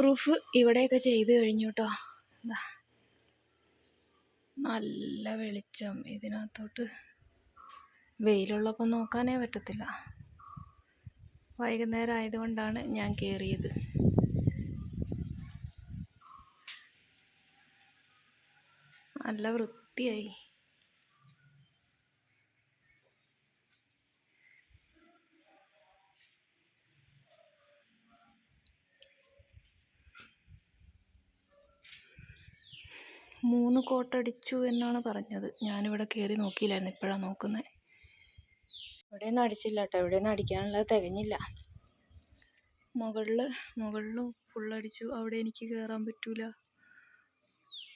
Proof ഇവിടെയൊക്കെ ചെയ്ത് കഴിഞ്ഞു കേട്ടോ. നല്ല വെളിച്ചം ഇതിനകത്തോട്ട്. വെയിലുള്ളപ്പോൾ നോക്കാനേ പറ്റത്തില്ല. വൈകുന്നേരം ആയതുകൊണ്ടാണ് ഞാൻ കയറിയത് നല്ല വൃത്തിയായി. മൂന്ന് കോട്ടടിച്ചു എന്നാണ് പറഞ്ഞത്. ഞാനിവിടെ കയറി നോക്കിയില്ലായിരുന്നു. ഇപ്പോഴാണ് നോക്കുന്നത് ഇവിടെയൊന്നും അടിച്ചില്ല കേട്ടോ ഇവിടെയൊന്നും അടിക്കാനുള്ളത് തികഞ്ഞില്ല. മുകളിൽ മുകളിൽ ഫുള്ളടിച്ചു അവിടെ എനിക്ക് കയറാൻ പറ്റൂല.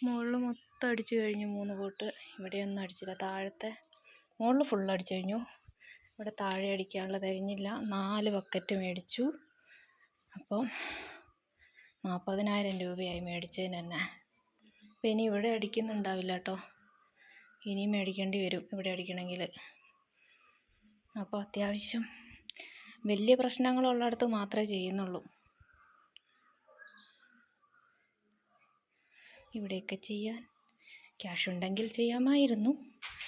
മുകളിൽ മൊത്തം അടിച്ചു കഴിഞ്ഞു മൂന്ന് കോട്ട്. ഇവിടെയൊന്നും അടിച്ചില്ല. താഴത്തെ മുകളിൽ ഫുൾ അടിച്ചു കഴിഞ്ഞു. ഇവിടെ താഴെ അടിക്കാനുള്ള തികഞ്ഞില്ല. നാല് ബക്കറ്റ് മേടിച്ചു. അപ്പം നാൽപ്പതിനായിരം രൂപയായി മേടിച്ചതിന് തന്നെ. അപ്പം ഇനി ഇവിടെ അടിക്കുന്നുണ്ടാവില്ല കേട്ടോ ഇനിയും മേടിക്കേണ്ടി വരും ഇവിടെ അടിക്കണമെങ്കിൽ. അപ്പോൾ അത്യാവശ്യം വലിയ പ്രശ്നങ്ങളുള്ളിടത്ത് മാത്രമേ ചെയ്യുന്നുള്ളൂ. ഇവിടെയൊക്കെ ചെയ്യാൻ ക്യാഷ് ഉണ്ടെങ്കിൽ ചെയ്യാമായിരുന്നു.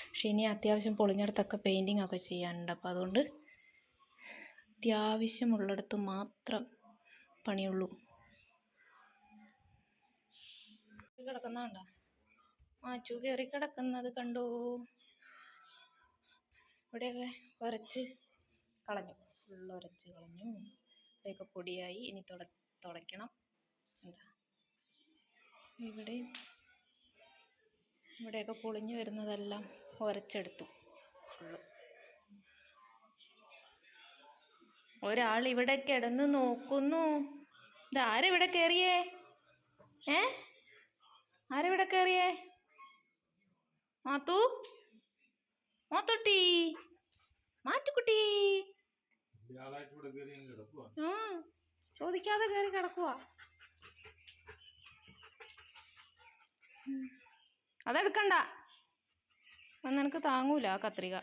പക്ഷെ ഇനി അത്യാവശ്യം പൊളിഞ്ഞിടത്തൊക്കെ പെയിന്റിങ് ഒക്കെ ചെയ്യാനുണ്ട്. അപ്പോൾ അതുകൊണ്ട് അത്യാവശ്യമുള്ളിടത്ത് മാത്രം പണിയുള്ളൂ. കിടക്കുന്ന കണ്ടോ മാച്ചു കയറി കിടക്കുന്നത് കണ്ടു? ഇവിടെയൊക്കെ ഉരച്ച് കളഞ്ഞു. ഫുള്ള് ഉരച്ച് കളഞ്ഞു. ഇവിടെയൊക്കെ പൊടിയായി. ഇനി തുട തുടയ്ക്കണം. എന്താ? ഇവിടെയും ഇവിടെയൊക്കെ പൊളിഞ്ഞു വരുന്നതെല്ലാം ഉരച്ചെടുത്തു. ഫുള്ള്. ഒരാൾ ഇവിടെ കിടന്ന് നോക്കുന്നു. ഇതാരിവിടെ കയറിയേ ഏ? ആരിവിടെ കയറിയേ മാത്തു? മാത്തുട്ടി? മാറ്റുക്കുട്ടി? ചോദിക്കാതെ കയറി കിടക്കുക അതെടുക്കണ്ട. അത് നിനക്ക് താങ്ങൂല ആ കത്രിക.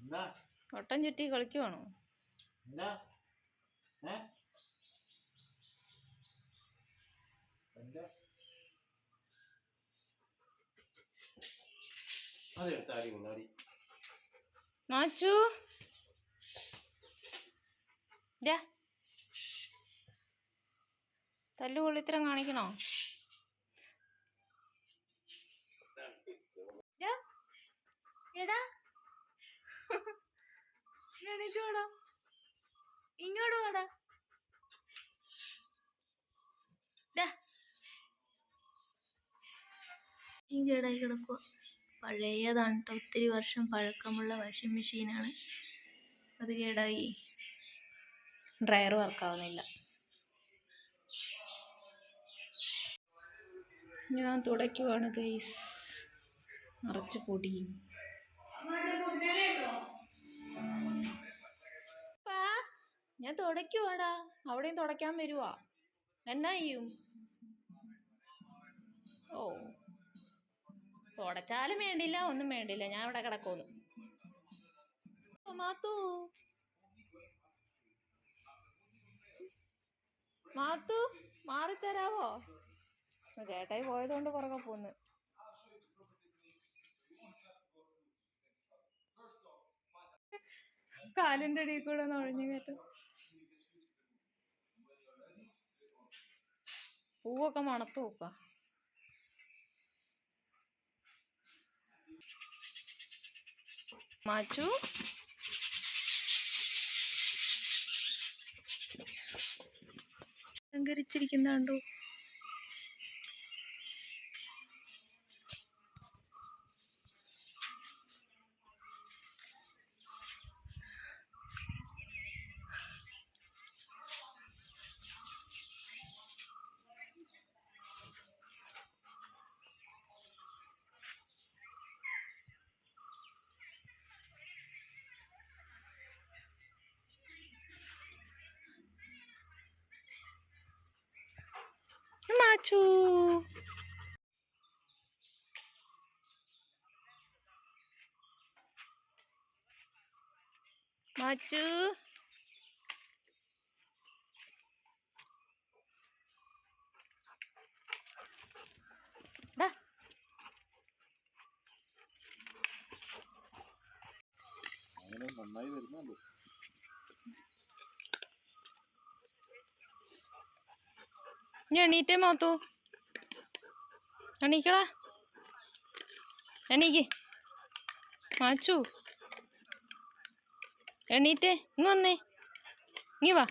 എന്താ വട്ടം ചുറ്റി കളിക്കുവാണോ? മാച്ചു. ഡാ തല്ലു കൊള്ളിത്തരം കാണിക്കണോ? എണീറ്റ് വാടാ. ഇങ്ങോട്ട് വാടാ. കേടായി കിടക്കുക. പഴയതാണ് കേട്ടോ ഒത്തിരി വർഷം പഴക്കമുള്ള വാഷിംഗ് മെഷീനാണ്. അത് കേടായി. ഡ്രയർ വർക്കാവുന്നില്ല ഞാൻ തുടയ്ക്കുവാണ് ഗൈസ്. നിറച്ച് പൊടിയും. തുടയ്ക്കുവാടാ. അവിടെയും തുടയ്ക്കാൻ വരുവാ. എന്നാ ചെയ്യും? ഓ. തുടച്ചാലും വേണ്ടില്ല ഒന്നും വേണ്ടില്ല. ഞാൻ ഇവിടെ കിടക്കുന്നു. മാത്തു. മാത്തു മാറിത്തരാവോ? ചേട്ടായി പോയതുകൊണ്ട് പുറകെ പോന്ന്. കാലിന്റെ അടിയിൽ കൂടെ ഒന്ന് ഒഴിഞ്ഞു പൂവൊക്കെ മണത്ത് നോക്ക. മാച്ചു? അലങ്കരിച്ചിരിക്കുന്നുണ്ടോ? അച്ചു മാച്ചു അങ്ങനെ നന്നായി വരുന്നുള്ളൂ ഇനി എണീറ്റേ മാത്തു. എണീക്കടാ. എണീക്ക്. മാച്ചു. എണീറ്റേ. ഇങ്ങ് വന്നേ. ഇങ്ങി വാ.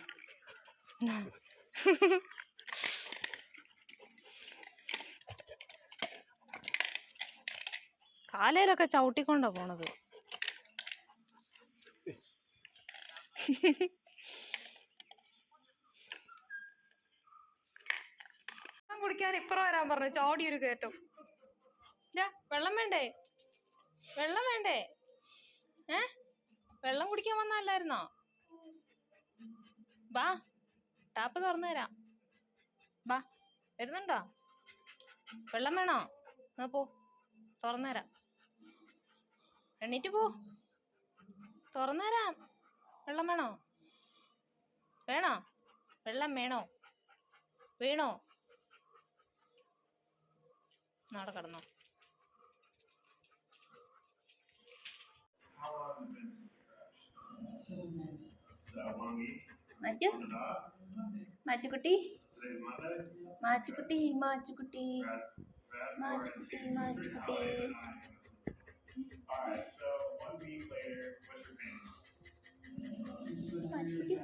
കാലയിലൊക്കെ ചവിട്ടിക്കൊണ്ടാ പോണത്. കുടിക്കാൻ ഇപ്പുറം വരാൻ പറഞ്ഞു ചോടി ഒരു കയറ്റം. ഇല്ല വെള്ളം വേണ്ടേ? വെള്ളം വേണ്ടേ? ഏ? വെള്ളം കുടിക്കാൻ വന്നല്ലായിരുന്നോ വാ ടാപ്പ് തുറന്നു തരാം. വാ വരുന്നുണ്ടോ? വെള്ളം വേണോ? എന്നാ പോ തുറന്നു തരാം. എണീറ്റ് പോ. തുറന്നു തരാം. വെള്ളം വേണോ? വേണോ? വെള്ളം വേണോ? വേണോ? നാടെ കടന്നോ. മാച്ചു മാച്ചുക്കുട്ടി മാച്ചുക്കുട്ടി. മാച്ചുക്കുട്ടി മാച്ചുക്കുട്ടി. മാച്ചുക്കുട്ടി.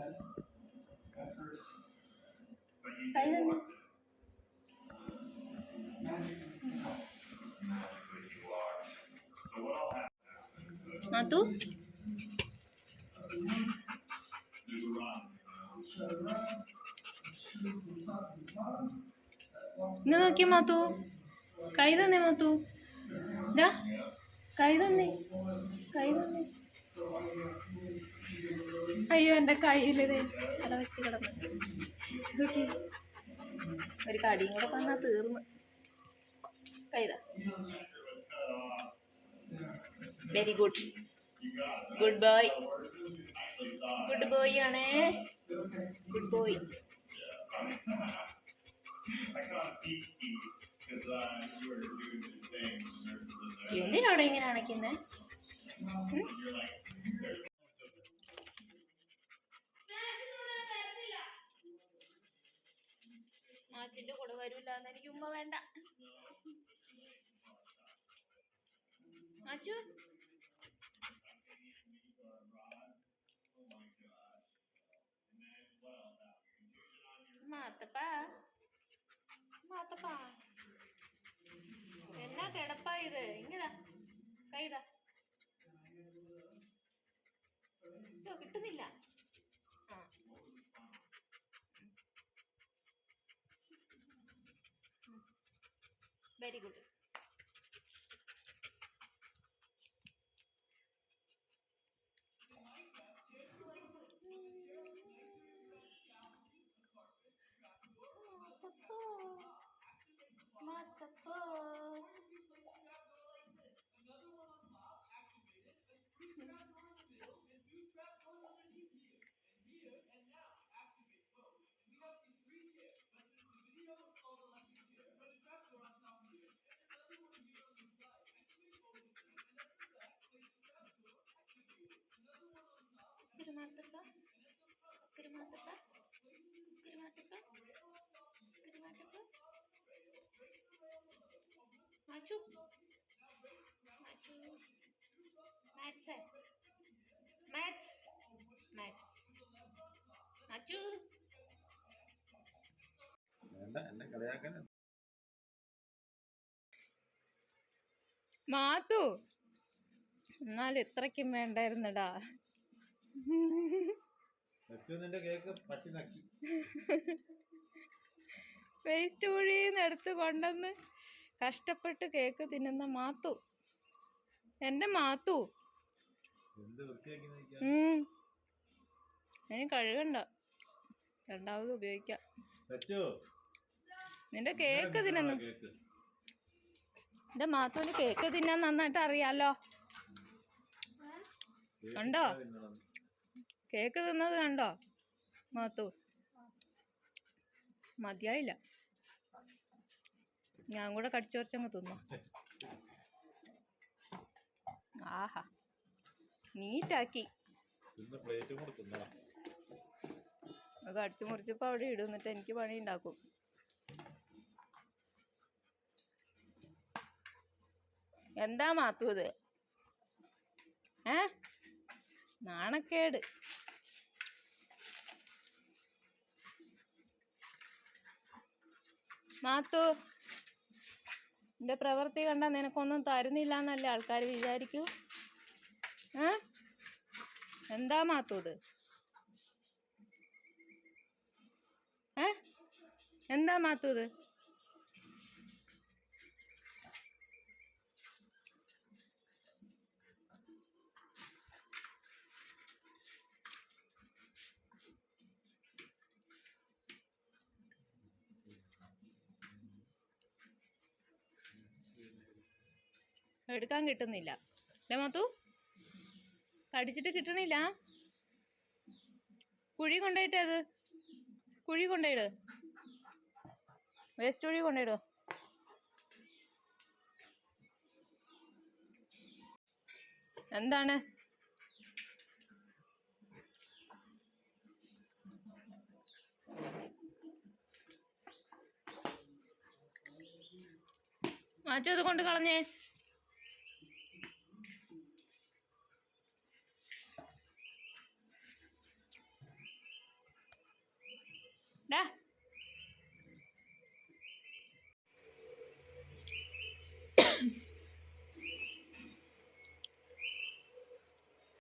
കൈ തന്നെ. മാത്തു ഇന്ന് നോക്കിയ മാത്തു. കൈ തന്നെ മാത്തു. ഡാ കൈ തന്നെ കൈ തന്നെ. അയ്യോ എന്റെ കയ്യിലിത് അട വെച്ച് കിടന്നു. ഇതൊക്കെ ഒരു കടിയും കൂടെ തന്നാ തീർന്ന്. കൈതാ very good good boy good boy ആണ്. ഗുഡ് ബോയ് എന്തിനാടെ ഇങ്ങനെ അണയ്ക്കുന്നത് മാച്ചിന്റെ കൂടെ വരൂല എനിക്ക് ഉമ്മ വേണ്ട. മാച്ചു. മാത്തപ്പ. മാത്തപ്പ. എന്നാ കിടപ്പാ ഇത്? ഇങ്ങതാ കൈതാ കിട്ടുന്നില്ല. ആ. വെരി ഗുഡ് മാത്തപ്പോ കുരുമാത്തപ്പ കുരുമാത്തപ്പ കുരുമാത്തപ്പ കുരുമാത്തപ്പ. മാച്ചു മാച്ചു. മാത്സ്. മാത്സ്. മാത്സ്. മാച്ചു. വേണ്ട എന്നെ കളിയാക്കാൻ. മാത്തു എന്നാൽ ഇത്രയ്ക്കും വേണ്ടായിരുന്നടാ. വേസ്റ്റ് കുഴിന്ന് എടുത്ത് കൊണ്ടുവന്ന് കഷ്ടപ്പെട്ട് കേക്ക് തിന്നുന്ന മാത്തു. എന്റെ മാത്തു. ഇനി കഴുകണ്ട. രണ്ടാമത് ഉപയോഗിക്കാം. നിന്റെ കേക്ക് തിന്നുന്നു എന്റെ മാത്തുവിന് കേക്ക് തിന്നാൻ നന്നായിട്ട് അറിയാലോ ഉണ്ടോ. കേക്ക് തിന്നത് കണ്ടോ? മാത്തു. മതിയായില്ല. ഞാൻ കൂടെ കടിച്ചോർച്ചങ്ങ് തിന്നു. ആഹാ. നീറ്റാക്കി. അത് കടിച്ചു മുറിച്ചപ്പോൾ അവിടെ ഇടും എന്നിട്ട് എനിക്ക് പണി ഉണ്ടാക്കും എന്താ മാത്തു ഇത്? ഏ? നാണക്കേട്. മാത്തു എന്റെ പ്രവൃത്തി കണ്ട നിനക്കൊന്നും തരുന്നില്ല എന്നല്ലേ ആൾക്കാർ വിചാരിക്കൂ? ഏ? എന്താ മാത്തു ഇത്? ഏ? എന്താ മാത്തു ഇത്? എടുക്കാൻ കിട്ടുന്നില്ല. അല്ലേ മാത്തു? കടിച്ചിട്ട് കിട്ടണില്ല. കുഴി കൊണ്ടുപോയിട്ട് അത്. കുഴി കൊണ്ടുപോയിട്. വേസ്റ്റ് കുഴി കൊണ്ടുപോയിടോ. എന്താണ്? മാറ്റം അത് കൊണ്ട് കളഞ്ഞേ.